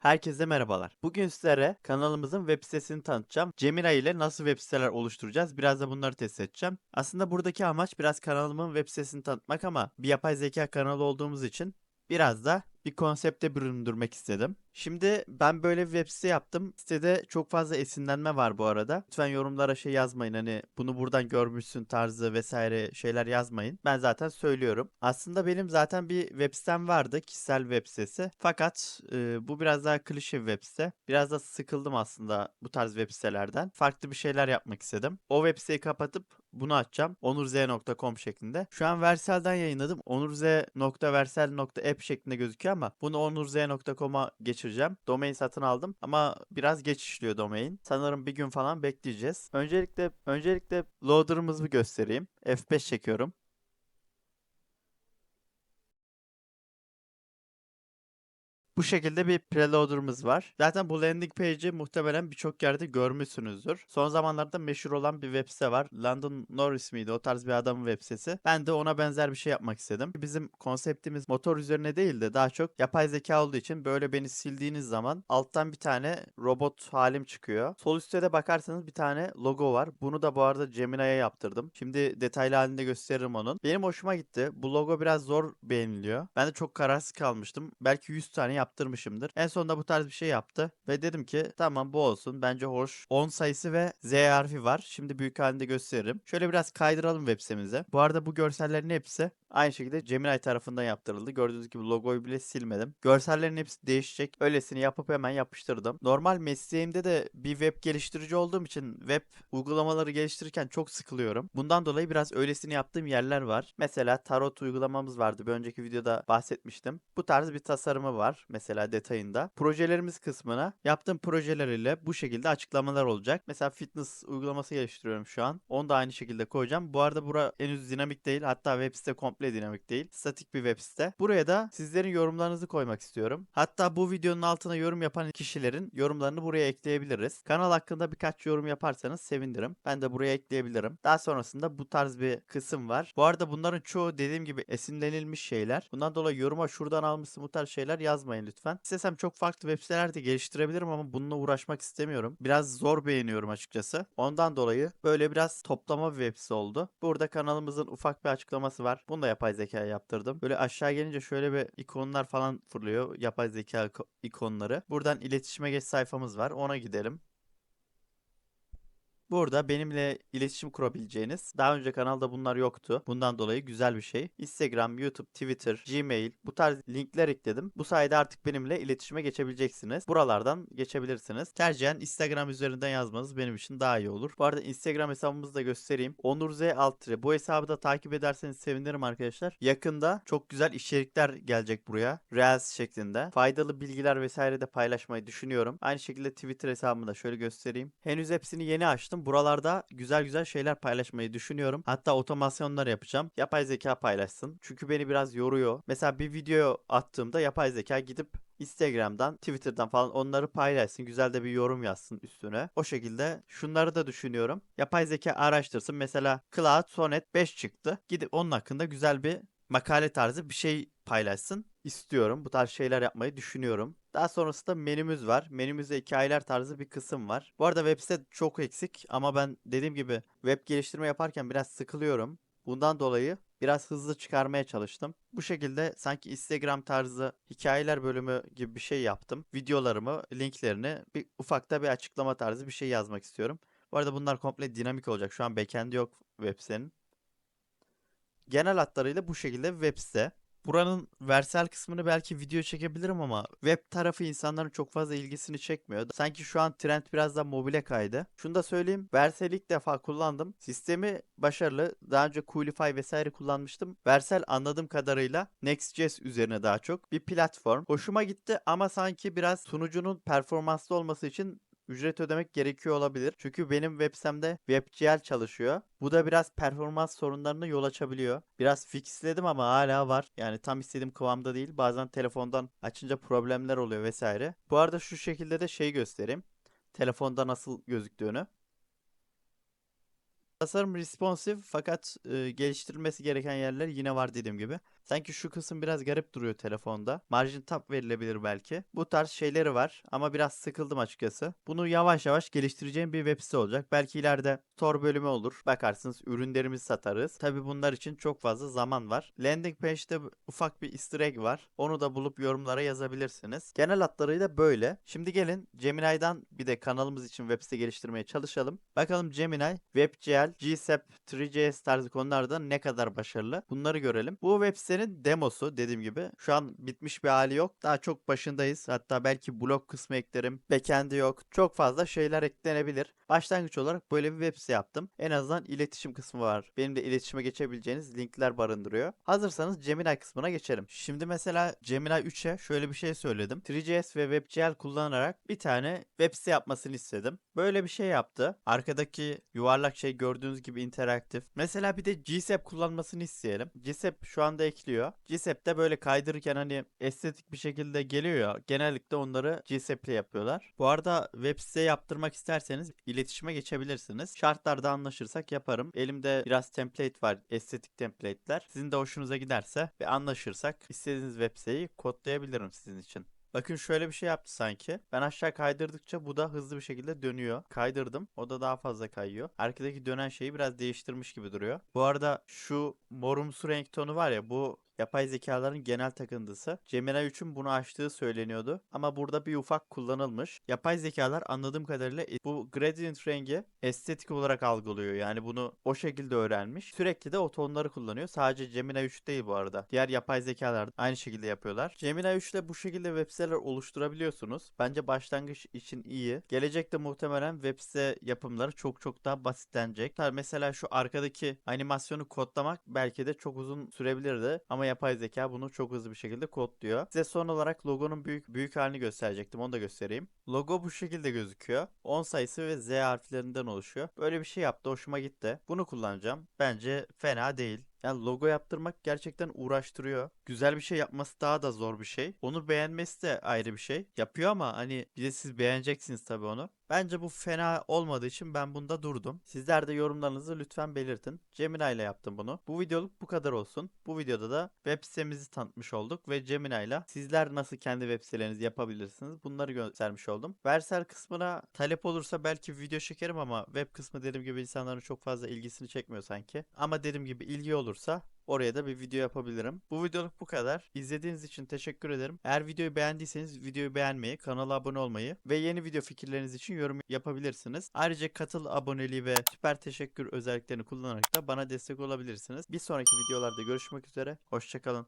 Herkese merhabalar. Bugün sizlere kanalımızın web sitesini tanıtacağım. Gemini ile nasıl web siteler oluşturacağız? Biraz da bunları test edeceğim. Aslında buradaki amaç biraz kanalımın web sitesini tanıtmak ama bir yapay zeka kanalı olduğumuz için biraz da bir konsepte büründürmek istedim. Şimdi ben böyle bir web site yaptım. Sitede çok fazla esinlenme var bu arada. Lütfen yorumlara şey yazmayın hani bunu buradan görmüşsün tarzı vesaire şeyler yazmayın. Ben zaten söylüyorum. Aslında benim zaten bir web sitem vardı. Kişisel web sitesi. Fakat e, bu biraz daha klişe bir web site. Biraz da sıkıldım aslında bu tarz web sitelerden. Farklı bir şeyler yapmak istedim. O web siteyi kapatıp bunu açacağım. onurz.com şeklinde. Şu an Versel'den yayınladım. onurz.versel.app şeklinde gözüküyor ama bunu onurz.com'a geçireceğim. Domain satın aldım ama biraz geç işliyor domain. Sanırım bir gün falan bekleyeceğiz. Öncelikle öncelikle loader'ımızı göstereyim. F5 çekiyorum. Bu şekilde bir preloader'ımız var. Zaten bu landing page'i muhtemelen birçok yerde görmüşsünüzdür. Son zamanlarda meşhur olan bir web site var. London Norris miydi? O tarz bir adamın web sitesi. Ben de ona benzer bir şey yapmak istedim. Bizim konseptimiz motor üzerine değil de daha çok yapay zeka olduğu için böyle beni sildiğiniz zaman alttan bir tane robot halim çıkıyor. Sol üstte de bakarsanız bir tane logo var. Bunu da bu arada Gemini'ye yaptırdım. Şimdi detaylı halinde gösteririm onun. Benim hoşuma gitti. Bu logo biraz zor beğeniliyor. Ben de çok kararsız kalmıştım. Belki 100 tane yaptırmışımdır. En sonunda bu tarz bir şey yaptı ve dedim ki tamam bu olsun bence hoş. 10 sayısı ve Z harfi var. Şimdi büyük halinde gösteririm. Şöyle biraz kaydıralım web sitemize. Bu arada bu görsellerin hepsi aynı şekilde Gemini tarafından yaptırıldı. Gördüğünüz gibi logoyu bile silmedim. Görsellerin hepsi değişecek. Öylesini yapıp hemen yapıştırdım. Normal mesleğimde de bir web geliştirici olduğum için web uygulamaları geliştirirken çok sıkılıyorum. Bundan dolayı biraz öylesini yaptığım yerler var. Mesela tarot uygulamamız vardı. Bir önceki videoda bahsetmiştim. Bu tarz bir tasarımı var mesela detayında. Projelerimiz kısmına yaptığım projeler ile bu şekilde açıklamalar olacak. Mesela fitness uygulaması geliştiriyorum şu an. Onu da aynı şekilde koyacağım. Bu arada bura henüz dinamik değil. Hatta web site komple dinamik değil. Statik bir web site. Buraya da sizlerin yorumlarınızı koymak istiyorum. Hatta bu videonun altına yorum yapan kişilerin yorumlarını buraya ekleyebiliriz. Kanal hakkında birkaç yorum yaparsanız sevinirim. Ben de buraya ekleyebilirim. Daha sonrasında bu tarz bir kısım var. Bu arada bunların çoğu dediğim gibi esinlenilmiş şeyler. Bundan dolayı yoruma şuradan almışsın bu tarz şeyler yazmayın lütfen. İstesem çok farklı web siteler de geliştirebilirim ama bununla uğraşmak istemiyorum. Biraz zor beğeniyorum açıkçası. Ondan dolayı böyle biraz toplama bir web site oldu. Burada kanalımızın ufak bir açıklaması var. Bunu da yapay zeka yaptırdım. Böyle aşağı gelince şöyle bir ikonlar falan fırlıyor. Yapay zeka iko- ikonları. Buradan iletişime geç sayfamız var. Ona gidelim. Burada benimle iletişim kurabileceğiniz, daha önce kanalda bunlar yoktu. Bundan dolayı güzel bir şey. Instagram, YouTube, Twitter, Gmail bu tarz linkler ekledim. Bu sayede artık benimle iletişime geçebileceksiniz. Buralardan geçebilirsiniz. Tercihen Instagram üzerinden yazmanız benim için daha iyi olur. Bu arada Instagram hesabımızı da göstereyim. Onur Z Altre. Bu hesabı da takip ederseniz sevinirim arkadaşlar. Yakında çok güzel içerikler gelecek buraya. Reels şeklinde. Faydalı bilgiler vesaire de paylaşmayı düşünüyorum. Aynı şekilde Twitter hesabımı da şöyle göstereyim. Henüz hepsini yeni açtım. Buralarda güzel güzel şeyler paylaşmayı düşünüyorum. Hatta otomasyonlar yapacağım. Yapay zeka paylaşsın. Çünkü beni biraz yoruyor. Mesela bir video attığımda yapay zeka gidip Instagram'dan, Twitter'dan falan onları paylaşsın. Güzel de bir yorum yazsın üstüne. O şekilde şunları da düşünüyorum. Yapay zeka araştırsın. Mesela Cloud Sonnet 5 çıktı. Gidip onun hakkında güzel bir makale tarzı bir şey paylaşsın istiyorum. Bu tarz şeyler yapmayı düşünüyorum. Daha sonrasında menümüz var. Menümüzde hikayeler tarzı bir kısım var. Bu arada web site çok eksik ama ben dediğim gibi web geliştirme yaparken biraz sıkılıyorum. Bundan dolayı biraz hızlı çıkarmaya çalıştım. Bu şekilde sanki Instagram tarzı hikayeler bölümü gibi bir şey yaptım. Videolarımı, linklerini bir ufakta bir açıklama tarzı bir şey yazmak istiyorum. Bu arada bunlar komple dinamik olacak. Şu an backend'i yok web sitenin. Genel hatlarıyla bu şekilde web site. Buranın versel kısmını belki video çekebilirim ama web tarafı insanların çok fazla ilgisini çekmiyor. Sanki şu an trend biraz da mobile kaydı. Şunu da söyleyeyim. Versel ilk defa kullandım. Sistemi başarılı. Daha önce Coolify vesaire kullanmıştım. Versel anladığım kadarıyla Next.js üzerine daha çok bir platform. Hoşuma gitti ama sanki biraz sunucunun performanslı olması için ücret ödemek gerekiyor olabilir. Çünkü benim web sitemde WebGL çalışıyor. Bu da biraz performans sorunlarına yol açabiliyor. Biraz fixledim ama hala var. Yani tam istediğim kıvamda değil. Bazen telefondan açınca problemler oluyor vesaire. Bu arada şu şekilde de şey göstereyim. Telefonda nasıl gözüktüğünü. Tasarım responsive fakat e, geliştirilmesi gereken yerler yine var dediğim gibi. Sanki şu kısım biraz garip duruyor telefonda. Margin tab verilebilir belki. Bu tarz şeyleri var ama biraz sıkıldım açıkçası. Bunu yavaş yavaş geliştireceğim bir web site olacak. Belki ileride store bölümü olur. Bakarsınız ürünlerimizi satarız. Tabi bunlar için çok fazla zaman var. Landing page'de ufak bir easter egg var. Onu da bulup yorumlara yazabilirsiniz. Genel hatlarıyla böyle. Şimdi gelin Gemini'den bir de kanalımız için web site geliştirmeye çalışalım. Bakalım Gemini, WebGL, GSAP, 3JS tarzı konularda ne kadar başarılı. Bunları görelim. Bu web sitenin demosu dediğim gibi. Şu an bitmiş bir hali yok. Daha çok başındayız. Hatta belki blog kısmı eklerim. Backend'i yok. Çok fazla şeyler eklenebilir. Başlangıç olarak böyle bir web site yaptım. En azından iletişim kısmı var. Benim de iletişime geçebileceğiniz linkler barındırıyor. Hazırsanız Gemini kısmına geçelim. Şimdi mesela Gemini 3'e şöyle bir şey söyledim. 3JS ve WebGL kullanarak bir tane web site yapmasını istedim. Böyle bir şey yaptı. Arkadaki yuvarlak şey gördüğünüz gibi interaktif. Mesela bir de GSAP kullanmasını isteyelim. GSAP şu anda ekliyor. GSAP'te böyle kaydırırken hani estetik bir şekilde geliyor ya. Genellikle onları GSAP ile yapıyorlar. Bu arada web site yaptırmak isterseniz iletişime geçebilirsiniz. Şartlarda anlaşırsak yaparım. Elimde biraz template var. Estetik template'ler. Sizin de hoşunuza giderse ve anlaşırsak istediğiniz web siteyi kodlayabilirim sizin için. Bakın şöyle bir şey yaptı sanki. Ben aşağı kaydırdıkça bu da hızlı bir şekilde dönüyor. Kaydırdım. O da daha fazla kayıyor. Arkadaki dönen şeyi biraz değiştirmiş gibi duruyor. Bu arada şu morumsu renk tonu var ya bu yapay zekaların genel takıntısı. Gemini 3'ün bunu açtığı söyleniyordu. Ama burada bir ufak kullanılmış. Yapay zekalar anladığım kadarıyla e, bu gradient rengi estetik olarak algılıyor. Yani bunu o şekilde öğrenmiş. Sürekli de o tonları kullanıyor. Sadece Gemini 3 değil bu arada. Diğer yapay zekalar aynı şekilde yapıyorlar. Gemini 3 ile bu şekilde web siteler oluşturabiliyorsunuz. Bence başlangıç için iyi. Gelecekte muhtemelen web site yapımları çok çok daha basitlenecek. Mesela şu arkadaki animasyonu kodlamak belki de çok uzun sürebilirdi. Ama yapay zeka bunu çok hızlı bir şekilde kodluyor. Size son olarak logonun büyük büyük halini gösterecektim. Onu da göstereyim. Logo bu şekilde gözüküyor. 10 sayısı ve Z harflerinden oluşuyor. Böyle bir şey yaptı. Hoşuma gitti. Bunu kullanacağım. Bence fena değil. Yani logo yaptırmak gerçekten uğraştırıyor. Güzel bir şey yapması daha da zor bir şey. Onu beğenmesi de ayrı bir şey. Yapıyor ama hani bir de siz beğeneceksiniz tabii onu. Bence bu fena olmadığı için ben bunda durdum. Sizler de yorumlarınızı lütfen belirtin. Gemini ile yaptım bunu. Bu videoluk bu kadar olsun. Bu videoda da web sitemizi tanıtmış olduk ve Gemini ile sizler nasıl kendi web sitelerinizi yapabilirsiniz bunları göstermiş oldum. Versel kısmına talep olursa belki video çekerim ama web kısmı dediğim gibi insanların çok fazla ilgisini çekmiyor sanki. Ama dediğim gibi ilgi olursa Oraya da bir video yapabilirim. Bu videoluk bu kadar. İzlediğiniz için teşekkür ederim. Eğer videoyu beğendiyseniz videoyu beğenmeyi, kanala abone olmayı ve yeni video fikirleriniz için yorum yapabilirsiniz. Ayrıca katıl aboneliği ve süper teşekkür özelliklerini kullanarak da bana destek olabilirsiniz. Bir sonraki videolarda görüşmek üzere. Hoşçakalın.